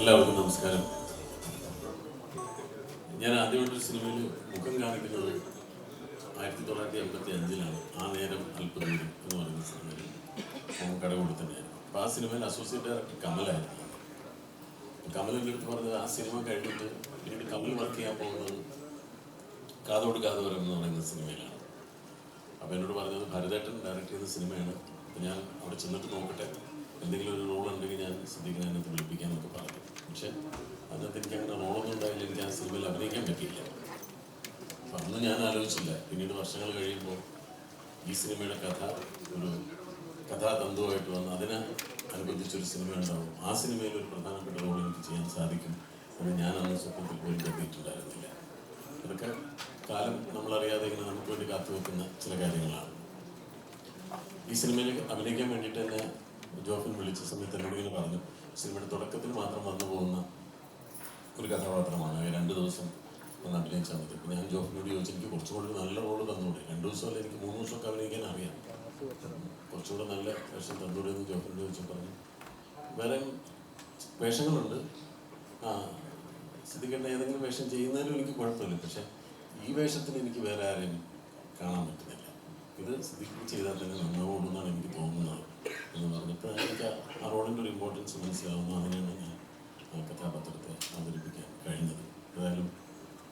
എല്ലാവർക്കും നമസ്കാരം. ഞാൻ ആദ്യമായിട്ടൊരു സിനിമയിൽ മുഖം കാണിക്കുന്നത് ആയിരത്തി തൊള്ളായിരത്തി എൺപത്തി അഞ്ചിലാണ് ആ നേരം അല്പദൂരം എന്ന് പറയുന്ന സിനിമയിൽ കടകൂടി തന്നെയായിരുന്നു അപ്പോൾ ആ സിനിമയിൽ അസോസിയേറ്റ് ഡയറക്ടർ കമലായിരുന്നു. കമലിന്റെ അടുത്ത് പറഞ്ഞത് ആ സിനിമ കഴിഞ്ഞിട്ട് പിന്നീട് കമൽ വർക്ക് ചെയ്യാൻ പോകുന്നത് കാതോട് കാതോരം എന്ന് പറയുന്ന സിനിമയിലാണ്. അപ്പോൾ എന്നോട് പറഞ്ഞത് ഭരതേട്ടൻ ഡയറക്റ്റ് ചെയ്യുന്ന സിനിമയാണ്. അപ്പോൾ ഞാൻ അവിടെ ചെന്നിട്ട് നോക്കട്ടെ. എന്തെങ്കിലും ഒരു റോൾ ഉണ്ടെങ്കിൽ ഞാൻ സിദ്ധിക്കുന്നതിനകത്ത് അതിനകത്ത് വിളിപ്പിക്കാമെന്നൊക്കെ പറഞ്ഞു. പക്ഷേ അതിനകത്ത് എനിക്ക് അങ്ങനെ റോളൊന്നും ഉണ്ടായില്ല. എനിക്ക് ആ സിനിമയിൽ അഭിനയിക്കാൻ പറ്റിയില്ല. അപ്പം അന്ന് ഞാൻ ആലോചിച്ചില്ല. പിന്നീട് വർഷങ്ങൾ കഴിയുമ്പോൾ ഈ സിനിമയുടെ കഥ ഒരു കഥാതന്തുവായിട്ട് വന്ന് അതിന് അനുബന്ധിച്ചൊരു സിനിമ ഉണ്ടാവും. ആ സിനിമയിൽ ഒരു പ്രധാനപ്പെട്ട റോൾ എനിക്ക് ചെയ്യാൻ സാധിക്കും എന്ന് ഞാൻ അന്ന് സ്വപ്നത്തിൽ പോലും കരുതിയിട്ടുണ്ടായിരുന്നില്ല. അതൊക്കെ കാലം നമ്മളറിയാതെ ഇങ്ങനെ നമുക്ക് വേണ്ടി കാത്തുവെക്കുന്ന ചില കാര്യങ്ങളാണ്. ഈ സിനിമയിൽ അഭിനയിക്കാൻ വേണ്ടിയിട്ട് തന്നെ ജോഫിൻ വിളിച്ച സമയത്ത് എന്നോട് ഇങ്ങനെ പറഞ്ഞു സിനിമയുടെ തുടക്കത്തിൽ മാത്രം വന്നു പോകുന്ന ഒരു കഥാപാത്രമാണ്. രണ്ട് ദിവസം ഒന്ന് അഭിനയിച്ചാൽ മതി. ഞാൻ ജോഫിനോട് ചോദിച്ചു എനിക്ക് കുറച്ചുകൂടി നല്ല റോൾ തന്നൂടെ? രണ്ട് ദിവസമല്ല എനിക്ക് മൂന്ന് ദിവസമൊക്കെ അഭിനയിക്കാൻ അറിയാം. കുറച്ചുകൂടെ നല്ല വേഷം തന്നൂടെ എന്ന് ജോഫിനോട് ചോദിച്ചു. പറഞ്ഞു വേറെ വേഷങ്ങളുണ്ട്. ആ സിദ്ധിക്കേണ്ട ഏതെങ്കിലും വേഷം ചെയ്യുന്നതിലും എനിക്ക് കുഴപ്പമില്ല. പക്ഷെ ഈ വേഷത്തിന് എനിക്ക് വേറെ ആരെയും കാണാൻ പറ്റുന്നില്ല. ഇത് സിദ്ധിക്ക് ചെയ്താൽ തന്നെ നന്നാവുള്ളൂ എന്നാണ് എനിക്ക് തോന്നുന്നത്. എന്ന് പറഞ്ഞപ്പോൾ എനിക്ക് ആ- റോളിന്റെ ഒരു ഇമ്പോർട്ടൻസ് മനസ്സിലാവുന്നു. അങ്ങനെയാണ് ഞാൻ കഥാപാത്രത്തെ അവതരിപ്പിക്കാൻ കഴിഞ്ഞത്. ഏതായാലും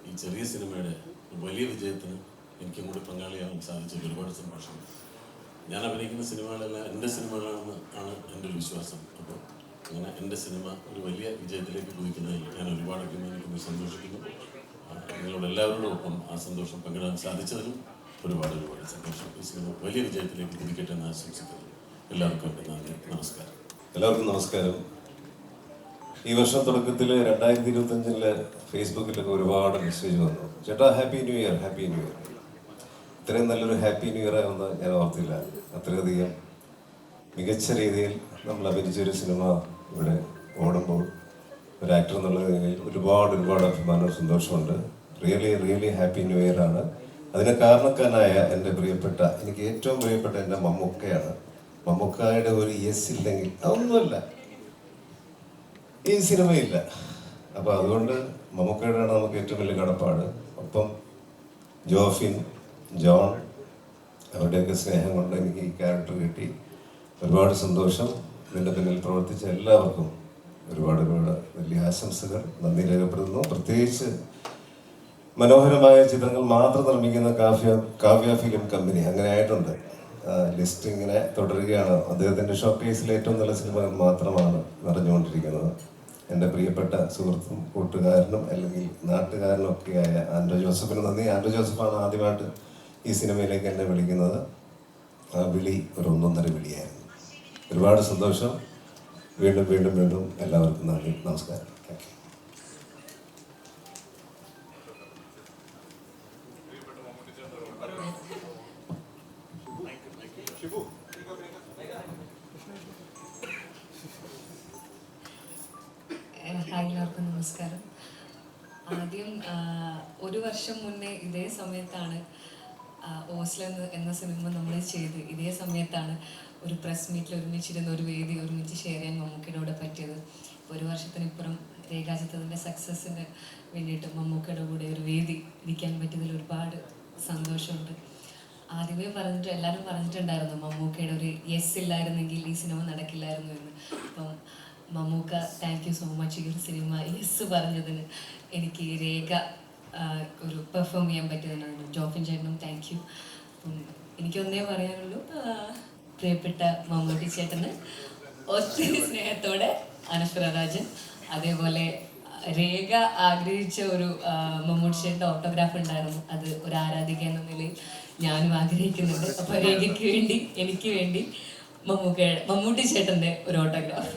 ഈ ചെറിയ സിനിമയുടെ വലിയ വിജയത്തിന് എനിക്കും കൂടി പങ്കാളിയാവാൻ സാധിച്ചത് ഒരുപാട് സന്തോഷം ഞാൻ അഭിനയിക്കുന്ന സിനിമകളെല്ലാം എന്റെ സിനിമകളാണെന്ന് ആണ് എന്റെ ഒരു വിശ്വാസം. അപ്പോൾ അങ്ങനെ എന്റെ സിനിമ ഒരു വലിയ വിജയത്തിലേക്ക് കുതിക്കുന്നതിൽ ഞാൻ ഒരുപാട് അഭിമാനിക്കുന്നു സന്തോഷിക്കുന്നു. നിങ്ങളോട് എല്ലാവരോടും ഒപ്പം ആ സന്തോഷം പങ്കിടാൻ സാധിച്ചതിലും ഒരുപാട് ഒരുപാട് സന്തോഷം. ഈ സിനിമ വലിയ വിജയത്തിലേക്ക് കുതിക്കട്ടെ എന്ന് ആശംസിക്കുന്നു. എല്ലാവർക്കും നന്ദി. നമസ്കാരം. എല്ലാവർക്കും നമസ്കാരം. ഈ വർഷം തുടക്കത്തിൽ രണ്ടായിരത്തി ഇരുപത്തി അഞ്ചിൽ ഫേസ്ബുക്കിലൊക്കെ ഒരുപാട് മെസ്സേജ് വന്നു. ചേട്ടാ happy new year happy new year ഇത്രയും നല്ലൊരു ഹാപ്പി ന്യൂ ഇയർ ആയെന്ന് ഞാൻ ഓർത്തില്ല. അത്രയധികം മികച്ച രീതിയിൽ നമ്മൾ അഭിനയിച്ച ഒരു സിനിമ ഇവിടെ ഓടുമ്പോൾ ഒരു ആക്ടർ എന്നുള്ള നിലയിൽ ഒരുപാട് ഒരുപാട് അഭിമാനവും സന്തോഷമുണ്ട് really really happy new year ആണ്. അതിന് കാരണക്കാരനായ എന്റെ പ്രിയപ്പെട്ട എനിക്ക് ഏറ്റവും പ്രിയപ്പെട്ട എന്റെ മമ്മൂക്കയാണ് മമ്മൂക്കായുടെ ഒരു യെസ് ഇല്ലെങ്കിൽ അതൊന്നുമല്ല. ഈ സിനിമയില്ല. അപ്പൊ അതുകൊണ്ട് മമ്മൂക്കയുടെയാണ് നമുക്ക് ഏറ്റവും വലിയ കടപ്പാട്. ഒപ്പം ജോഫിൻ ജോൺ അവരുടെയൊക്കെ സ്നേഹം കൊണ്ട് എനിക്ക് ഈ ക്യാരക്ടർ കിട്ടി. ഒരുപാട് സന്തോഷം. ഇതിന്റെ പിന്നിൽ പ്രവർത്തിച്ച എല്ലാവർക്കും ഒരുപാട് ഒരുപാട് വലിയ ആശംസകൾ. നന്ദി രേഖപ്പെടുത്തുന്നു. പ്രത്യേകിച്ച് മനോഹരമായ ചിത്രങ്ങൾ മാത്രം നിർമ്മിക്കുന്ന കാവ്യ കാവ്യ ഫിലിം കമ്പനി അങ്ങനെ ആയിട്ടുണ്ട്. ലിസ്റ്റ് ഇങ്ങനെ തുടരുകയാണ്. അദ്ദേഹത്തിന്റെ ഷോക്കേസിൽ ഏറ്റവും നല്ല സിനിമകൾ മാത്രമാണ് നിറഞ്ഞുകൊണ്ടിരിക്കുന്നത്. എന്റെ പ്രിയപ്പെട്ട സുഹൃത്തും കൂട്ടുകാരനും അല്ലെങ്കിൽ നാട്ടുകാരനും ഒക്കെയായ ആൻഡ്രോ ജോസഫിന് നന്ദി. ആൻഡ്രോ ജോസഫാണ് ആദ്യമായിട്ട് ഈ സിനിമയിലേക്ക് എന്നെ വിളിക്കുന്നത്. ആ വിളി ഒരു ഒന്നൊന്നര വിളിയായിരുന്നു. ഒരുപാട് സന്തോഷം. വീണ്ടും വീണ്ടും വീണ്ടും എല്ലാവർക്കും നന്ദി. നമസ്കാരം. താങ്ക് യു ഹായ് എല്ലാവർക്കും നമസ്കാരം. ആദ്യം ഒരു വർഷം മുന്നേ ഇതേ സമയത്താണ് ഓസ്ല എന്ന സിനിമ നമ്മൾ ചെയ്ത്. ഇതേ സമയത്താണ് ഒരു പ്രസ് മീറ്റിൽ ഒരുമിച്ചിരുന്ന ഒരു വേദി ഒരുമിച്ച് ഷെയർ ചെയ്യാൻ മമ്മൂക്കയുടെ പറ്റിയത്. ഒരു വർഷത്തിനിപ്പുറം രേഖാചിത്രത്തിന്റെ സക്സസ്സിന് വേണ്ടിയിട്ട് മമ്മൂക്കയുടെ കൂടെ ഒരു വേദി ഇരിക്കാൻ പറ്റിയതിൽ ഒരുപാട് സന്തോഷമുണ്ട്. ആദ്യമേ പറഞ്ഞിട്ട് എല്ലാവരും പറഞ്ഞിട്ടുണ്ടായിരുന്നു മമ്മൂക്കയുടെ ഒരു യെസ് ഇല്ലായിരുന്നെങ്കിൽ ഈ സിനിമ നടക്കില്ലായിരുന്നു എന്ന്. അപ്പം Mammookka thank you so much ഈ ഒരു സിനിമ യെസ് പറഞ്ഞതിന് എനിക്ക് രേഖ ഒരു പെർഫോം ചെയ്യാൻ പറ്റിയതിനാണ്. ജോഫിൻ ചേട്ടനും താങ്ക് യു എനിക്കൊന്നേ പറയാനുള്ളൂ. പ്രിയപ്പെട്ട മമ്മൂട്ടി ചേട്ടന് ഒത്തിരി സ്നേഹത്തോടെ അനശ്വര രാജൻ അതേപോലെ രേഖ ആഗ്രഹിച്ച ഒരു മമ്മൂട്ടി ചേട്ടന്റെ ഓട്ടോഗ്രാഫ് ഉണ്ടായിരുന്നു. അത് ഒരു ആരാധിക എന്ന നിലയിൽ ഞാനും ആഗ്രഹിക്കുന്നുണ്ട്. അപ്പോൾ രേഖയ്ക്ക് വേണ്ടി എനിക്ക് വേണ്ടി മമ്മൂക്ക മമ്മൂട്ടി ചേട്ടന്റെ ഒരു ഓട്ടോഗ്രാഫ്